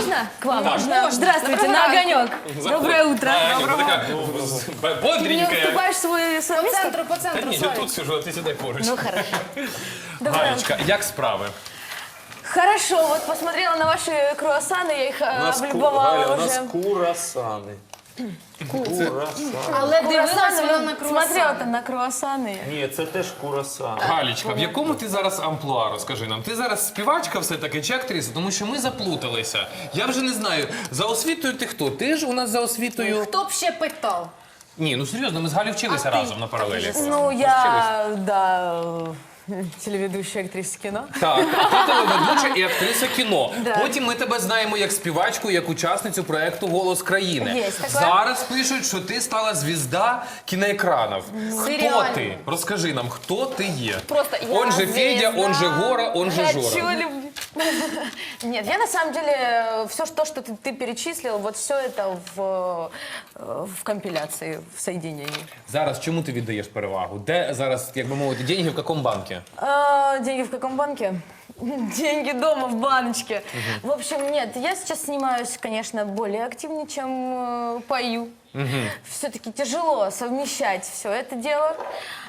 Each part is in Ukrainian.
Можно к вам? Можно. Здравствуйте, на огонек. Доброе утро. Аня, ну така Ты не бодренькая. уступаешь свое, свое По место? центру, по Та центру, ні, я Славік. тут сижу, а ти сідай поруч. Ну, хорошо. Доброе Ганечка, як справи? Хорошо, вот посмотрела на ваши круассаны, я их э, облюбовала у нас уже. курасани. Але дивилася вона на смотрела-то на круассаны. Ні, це теж курасани. Галічка, в якому ти зараз амплуа, розкажи нам? Ти зараз співачка все-таки чи актриса? Тому що ми заплуталися. Я вже не знаю, за освітою ти хто? Ти ж у нас за освітою... Хто б ще питав? Ні, ну серйозно, ми з Галю вчилися разом на паралелі. Ну, я, да, телеведущая актриса кіно. Так, ти телеведуча і актриса кіно. Да. Потім ми тебе знаємо як співачку, як учасницю проекту Голос країни. Є таке. Зараз пишуть, що ти стала звізда кіноекранів. Хто Серіальна. ти? Розкажи нам, хто ти є? Просто я Он же Федя, он же. Гора, он же Хочу Жора. любви. Нет, я на самом деле все то, что ты, ты перечислил, вот все это в, э, в компиляции, в соединении. Зараз чому ти віддаєш перевагу? Де зараз, як би мовити, деньги в якому банку? А, деньги в каком банке? Деньги дома в баночке. В общем, нет, я сейчас снимаюсь, конечно, более активнее, чем э, пою. Все-таки тяжело совмещать все это дело.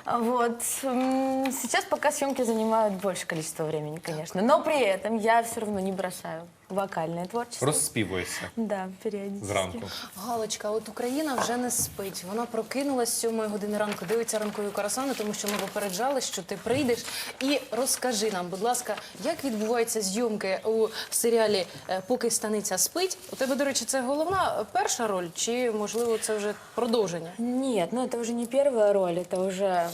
А Вот. М, Сейчас пока съемки занимают больше количества времени, конечно. Но при этом я все равно не бросаю вокальное творчество. Розспівуєшся Да, периодически. зранку. Галочка, от Україна вже не спить. Вона прокинулась з 7 години ранку, дивиться ранкові карасани, тому що ми попереджали, що ти прийдеш. І розкажи нам, будь ласка, як відбуваються зйомки у серіалі е, Поки станиця спить. У тебе, до речі, це головна е, перша роль, чи можливо це вже продовження? Нет, ну это уже не первая роль, это уже,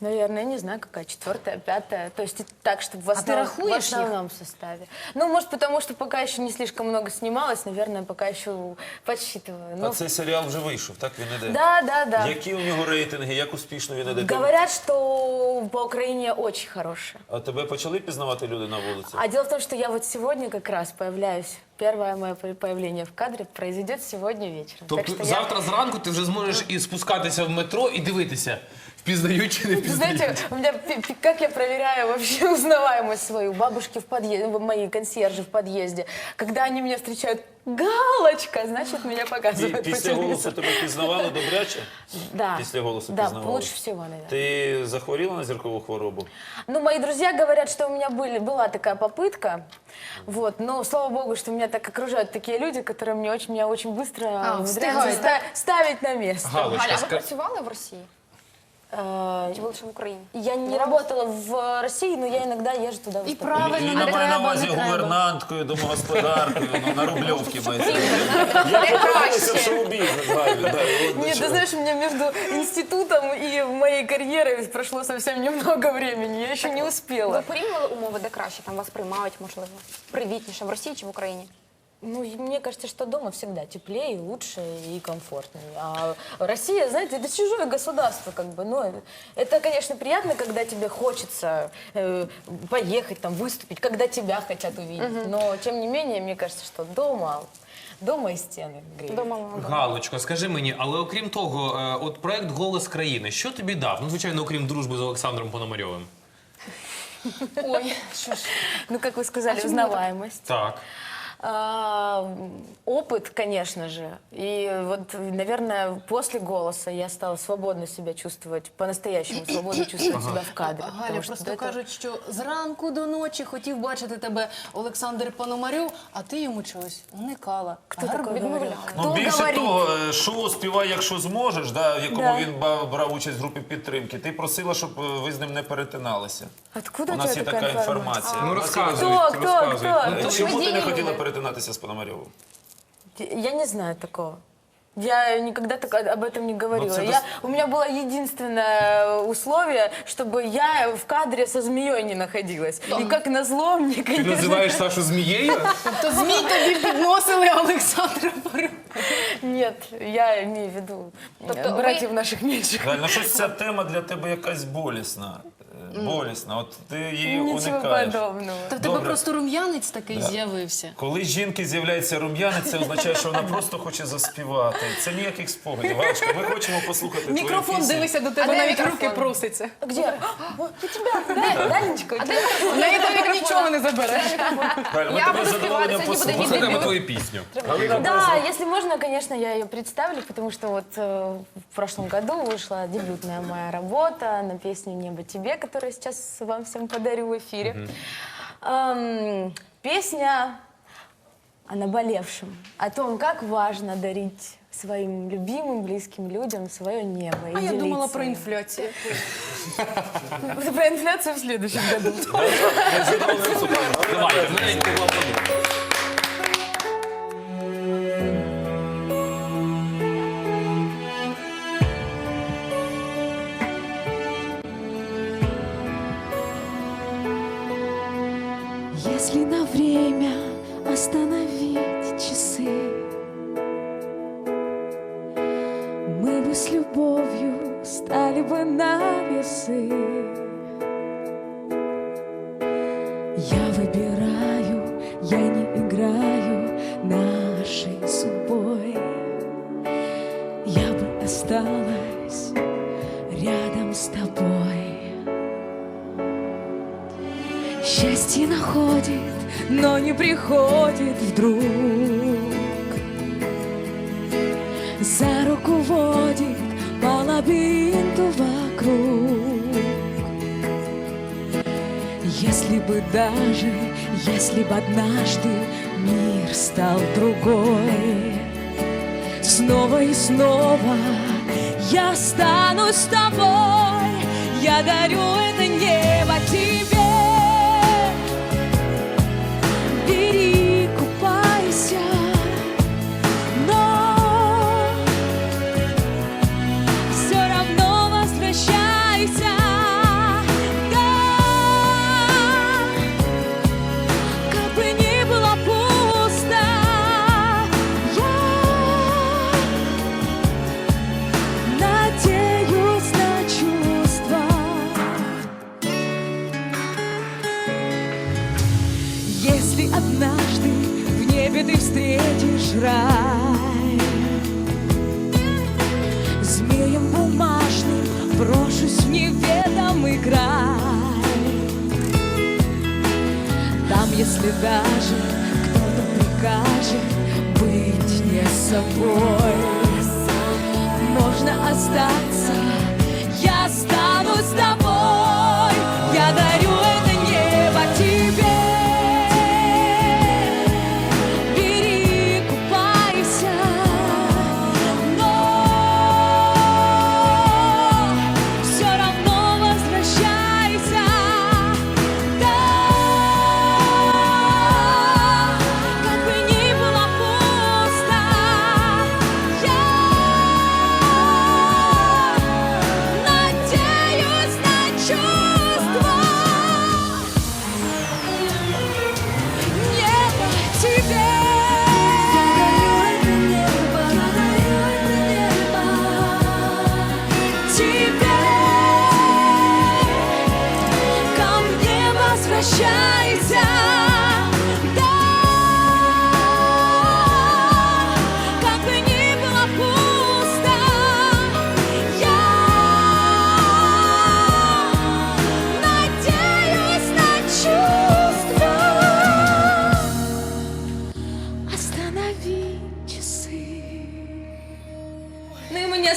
наверное, я не знаю, какая четвертая, пятая. То есть так, чтобы в, А ты основ- в рахуешь их? основном составе. Ну, может, потому что пока еще не слишком много снималась, наверное, пока еще подсчитываю. А Ну, цей серіал вже вийшов, так він іде. да, да, да. Які у нього рейтинги, як успішно він іде? Говорят, что по Украине очень хорошая. А тебе почали пізнавати люди на вулиці? А дело в том, что я вот сегодня как раз появляюсь. Первое мое по- появление в кадре произойдет сегодня вечером. Так Тобто что я- завтра зранку ти вже зможеш і спускатися в метро і дивитися, впізнають чи не Вы впізнають. Знаете, у меня пи- пи- как я проверяю вообще узнаваемость свою? Бабушки в подъезде, мои консьержи в подъезде. Когда они меня встречают, галочка, значит, меня І показывают по після голосу телевизору. тебе пізнавали добряче? Да. Після голосу Да, пізнавали? лучше всего, наверное. Ти захворіла на зіркову хворобу? Ну, мои друзья говорят, что у меня были, была такая попытка, вот, но слава богу, что меня так окружают такие люди, которые мне очень, меня очень быстро умудряются встигают, ста- ставить на место. Галочка, Галя, а ви ска- працювали в Росії? Э, Чи ви лише в Україні? Я не работала в России, но я иногда езжу туда. І выступать. правильно Ліна не має на треба, увазі не треба. гувернанткою, домогосподаркою, ну, на Рубльовці мається. Я подивився в шоу-бізнес, Галю. да, от до Нет, чого. ты знаешь, у меня между институтом и моей карьерой прошло совсем немного времени. Я еще не Ви успела. порівнювали умови, де краще там вас приймають, можливо, привітніше в Росії чи в Україні? Ну, и мне кажется, что дома всегда теплее, лучше и комфортнее. А Россия, знаете, это чужое государство, как бы. Но это, конечно, приятно, когда тебе хочется э, поехать, там, выступить, когда тебя хотят увидеть. Но, тем не менее, мне кажется, что дома, дома и стены греют. Дома молода. Галочко, скажи мені, але окрім того, е, от проект Голос країни, що тобі дав? Ну, звичайно, окрім дружби з Олександром Пономарьовим. Ой, что ж. Ну, как вы сказали, узнаваемость. Так. А, опыт, конечно же. И вот, наверное, после голоса я стала свободно себя чувствовать, по-настоящему свободно чувствовать себя в кадре. Галя, потому что просто до этого- кажуть, що зранку до ночі хотів бачити тебе Олександр Пономарьов, а ти йому чогось уникала. Кто такой говорил? Ну, Кто більше говорит? того, е, шоу «Співай, якщо зможеш», да, в якому Да. він ба- брав участь в групі підтримки. Ти просила, щоб е, ви з ним не перетиналися. Откуда У у нас тебя є такая така информация? інформація. Ну розказуй, Хто, хто, розказуй. хто? Ну, Чому ти не хотіла перетинатися з Пономарьовим? Я не знаю такого. Я никогда так об этом не говорила. це Я, дос- у меня было единственное условие, чтобы я в кадре со змеей не находилась. И как назло мне, Ти конечно... називаєш Сашу змією? То змій тобі підносили Олександра Пономарьова. Нет, я имею в виду э, Тобто ви- братьев наших меньших. Галь, ну щось ця тема для тебе якась болісна. Болісно. От ти її уникаєш. Та в тебе Добре. просто рум'янець такий з'явився. Коли жінки з'являється рум'янець, це означає, що вона просто хоче заспівати. Це ніяких спогадів. Галочка, ми хочемо послухати твою Мікрофон пісню. дивися до тебе, де навіть мікрофон? руки проситься. Где? Вот у тебя. Да, Данечка, у тебя. В неї тобі нічого не забере. Галь, ми Я тебе буду з задоволенням сьогодні буде послухаємо. Твою пісню. Да, если можно, конечно, я ее представлю, потому что вот э, в прошлом году вышла дебютная моя работа на песню «Небо тебе», которую сейчас вам всем подарю в эфире. Эм, песня о наболевшем, о том, как важно дарить своим любимым, близким людям свое небо. и А я думала делиться про им. інфляцію. Про инфляцию в следующем году. Давайте, Остановить часы, мы бы с любовью стали бы на весы. Я выбираю, я не играю нашей судьбой. Я бы осталась рядом с тобой. Счастье находит, но не приходит вдруг. За руку водит по лабиринту вокруг. Если бы даже, если бы однажды мир стал другой, Снова и снова я останусь с тобой, я дарю небе ты встретишь рай, Змеем бумажным брошусь в неведомый край. Там, если даже кто-то прикажет быть не собой, можно остаться, я останусь с тобой, мне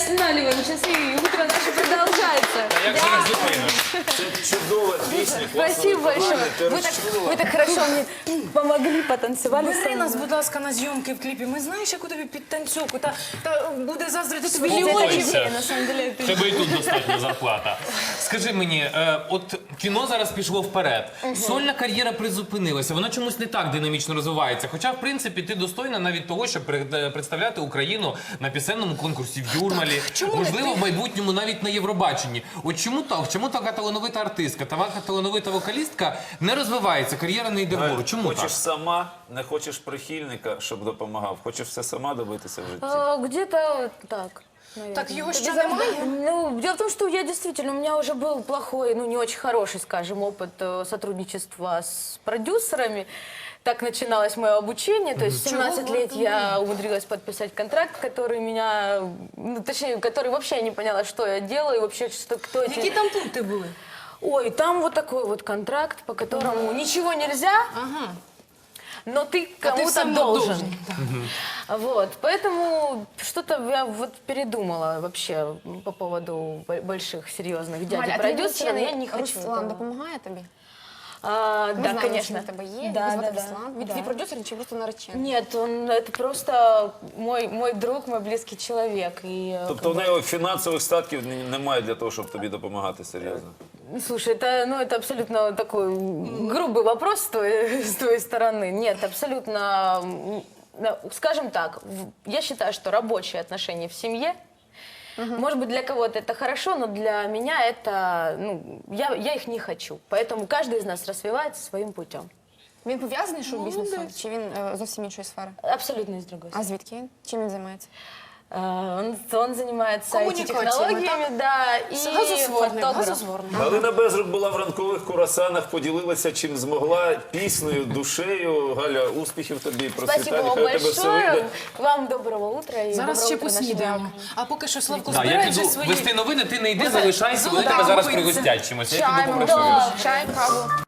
останавливаем часы, и утро наше продолжается. Як же нас зупиниш? Це чудова пісня, класно Спасибо большое. виконання, ти Вы так, розчулила. вы так хорошо мне помогли, потанцевали. со Бери мной. нас, будь ласка, на зйомки в кліпі. Ми знаєш, яку тобі підтанцьовку. Та, та буде заздрити тобі Это Леонтів. Успокойся. тебе, на самом деле, это Тебе і тут достатня зарплата. Скажи мені, е, от кіно зараз пішло вперед. Сольна кар'єра призупинилася. Вона чомусь не так динамічно розвивається. Хоча, в принципі, ти достойна навіть того, щоб пред- представляти Україну на пісенному конкурсі в Юрмалі. Можливо, в майбутньому навіть на Євробаченні. От чому так? Чому така талановита артистка, така талановита вокалістка не розвивається? Кар'єра не йде вгору. Чому хочеш так? сама, не хочеш прихильника, щоб допомагав. Хочеш все сама добитися в житті. А, Где-то так. наверное. Так його що немає? Ну, дело в том, что я действительно, у меня уже был плохой, ну, не очень хороший, скажем, опыт э, сотрудничества с продюсерами. Так начиналось мое обучение, то есть в 17 лет я умудрилась подписать контракт, который меня, ну, точнее, который вообще я не поняла, что я делаю, и вообще, что, кто эти... Які там пункти були? Ой, там вот такой вот контракт, по которому ничего нельзя, Ага. но ты А ты кому-то всем должен. должен, Вот, поэтому что-то я вот передумала вообще по поводу бо- больших серьезных дядей Галя, а ти продюсеров. Я не хочу. Руслан этого. допомагає тобі? А, Ми да, знаємо, конечно. що в тебе є. Да, Його да, звати да. Руслан. Він Да. твій продюсер чи просто наречений? Нет, он это просто мой мой друг, мой близкий человек. И, э, Тобто как в бы, неї фінансових статків н- немає для того, щоб тобі допомагати серйозно. Слушай, это, ну, это абсолютно такой грубый вопрос с твоей, с твоей стороны. Нет, абсолютно, м, на- скажем так, в- я считаю, что рабочие отношения в семье, может быть, для кого-то это хорошо, но для меня это, ну, я, я их не хочу. Поэтому каждый из нас развивается своим путем. Він пов'язаний з шоу-бізнесом? Чи він е, зовсім іншої сфери? Абсолютно из другой А звідки він? Чим він займається? А, Он, он занимается IT-технологиями, да, и фотограф. газосворник. Галина Безрук була в ранкових курасанах, поділилася чим змогла піснею, душею. Галя, успіхів тобі, Спасибо процвітання, вам хай у тебе все большое. вийде. Вам доброго утра. И Зараз доброго ще утра, поснідаємо. А поки що Славко Да, я збирає піду вже свої. вести новини, ти не йди, залишайся, вони тебе зараз пригостять чимось. Я піду Чай, попрошу. да, чай, каву.